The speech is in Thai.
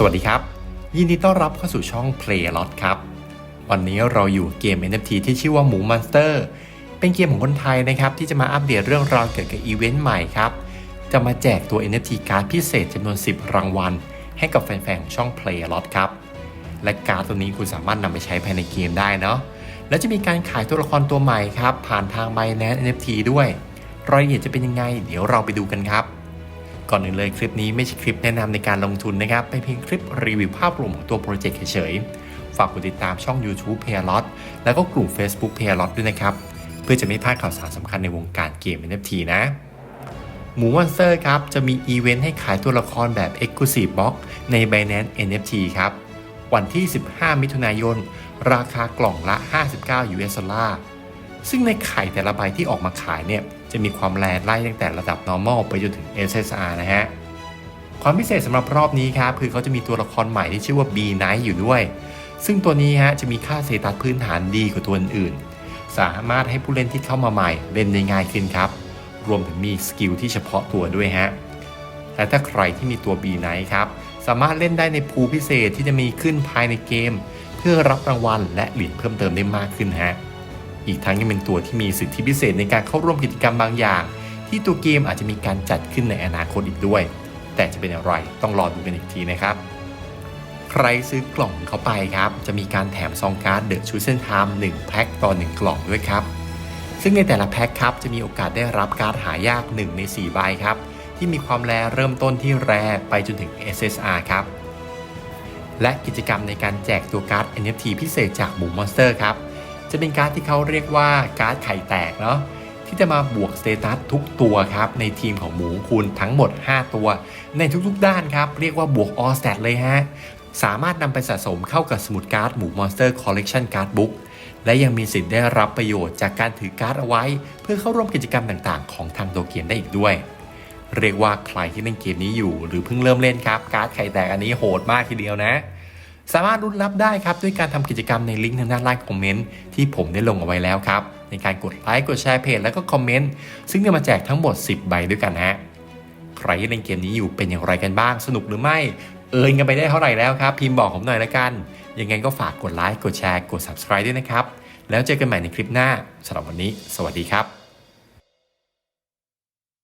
สวัสดีครับ ยินดีต้อนรับเข้าสู่ช่อง Playlot ครับ วันนี้เราอยู่เกม NFT ที่ชื่อว่าหมูมอนสเตอร์เป็นเกมของคนไทยนะครับ ที่จะมาอัปเดตเรื่องราวเกี่ยวกับอีเวนต์ใหม่ครับ จะมาแจกตัว NFT การ์ดพิเศษจำนวน 10 รางวัล ให้กับแฟนๆของช่อง Playlot ครับ และการ์ดตัวนี้คุณสามารถนำไปใช้ภายในเกมได้เนาะและจะมีการขายตัวละครตัวใหม่ครับ ผ่านทาง Binance NFT ด้วย รายละเอียดจะเป็นยังไง เดี๋ยวเราไปดูกันครับ ก่อนอื่นเลยคลิปนี้ไม่ใช่คลิปแนะนำในการลงทุนนะครับเป็นเพียงคลิปรีวิวภาพรวมของตัวโปรเจกต์เฉยๆ ฝากกดติดตามช่อง YouTube p a y l o t แล้วก็กลุ่ม Facebook p a y l o t ด้วยนะครับ เพื่อจะไม่พลาดข่าวสารสำคัญในวงการเกม NFT นะหมูวันสเซอร์ครับ จะมีอีเวนต์ให้ขายตัวละครแบบ Exclusive Box ใน Binance NFT ครับ วันที่ 15 มิถุนายน ราคากล่องละ 59 US ดอลลาร์ซึ่งในไข่แต่ละใบที่ออกมาขายเนี่ย จะมีความแรงไล่ตั้งแต่ระดับ normal ไปจนถึง SSR นะฮะ ความพิเศษสำหรับรอบนี้ครับ คือเขาจะมีตัวละครใหม่ที่ชื่อว่า B Knight อยู่ด้วย ซึ่งตัวนี้ฮะจะมีค่าเซตัสพื้นฐานดีกว่าตัวอื่น สามารถให้ผู้เล่นที่เข้ามาใหม่เล่นได้ง่ายขึ้นครับ รวมถึงมีสกิลที่เฉพาะตัวด้วยฮะ และถ้าใครที่มีตัว B Knight ครับ สามารถเล่นได้ในพูพิเศษที่จะมีขึ้นภายในเกม เพื่อรับรางวัลและเหรียญเพิ่มเติมได้มากขึ้นฮะ อีกทั้งยังเป็นตัวที่มีสิทธิพิเศษในการเข้าร่วมกิจกรรมบางอย่าง ที่ตัวเกมอาจจะมีการจัดขึ้นในอนาคตอีกด้วย แต่จะเป็นอะไรต้องรอดูกันอีกทีนะครับ ใครซื้อกล่องเข้าไปครับ จะมีการแถมซองการ์ดเดอะชูเซนไทม์1แพ็คต่อ 1 กล่องด้วยครับ ซึ่งในแต่ละแพ็คครับจะมีโอกาสได้รับการ์ดหายาก 1 ใน4ใบครับที่มีความแรเริ่มต้นที่แรไปจนถึง SSR ครับและกิจกรรมในการแจกตัวการ์ด NFT พิเศษจากบูมมอนสเตอร์ครับ จะเป็นการ์ดที่เขาเรียกว่าการ์ดไข่แตกเนาะที่จะมาบวกสเตตัสทุกตัวครับในทีมของหมูคุณทั้งหมด 5 ตัว ในทุกๆด้านครับ เรียกว่าบวกออสแตทเลยฮะ สามารถนำไปสะสมเข้ากับสมุดการ์ดหมูมอนสเตอร์คอลเลกชันการ์ดบุ๊กและยังมีสิทธิ์ได้รับประโยชน์จากการถือการ์ดเอาไว้ เพื่อเข้าร่วมกิจกรรมต่างๆ ของทางตัวเกมได้อีกด้วย เรียกว่าใครที่เล่นเกมนี้อยู่ หรือเพิ่งเริ่มเล่นครับการ์ดไข่แตกอันนี้โหดมากทีเดียวนะ สามารถรุ้นรับได้ครับด้วยการทำกิจกรรมในลิงก์ทางด้านล่างคอมเมนต์ที่ผมได้ลงเอาไว้แล้วครับ ในการกดไลค์กดแชร์เพจแล้วก็คอมเมนต์ซึ่งจะมาแจกทั้งหมด 10 ใบด้วยกันฮะใครที่เล่นเกมนี้อยู่เป็นอย่างไรกันบ้าง สนุกหรือไม่ เอินกันไปได้เท่าไหร่แล้วครับ พิมพ์บอกผมหน่อยละกัน ยังไงก็ฝากกดไลค์กดแชร์กด subscribe ด้วยนะครับ แล้วเจอกันใหม่ในคลิปหน้าสำหรับวันนี้ สวัสดีครับ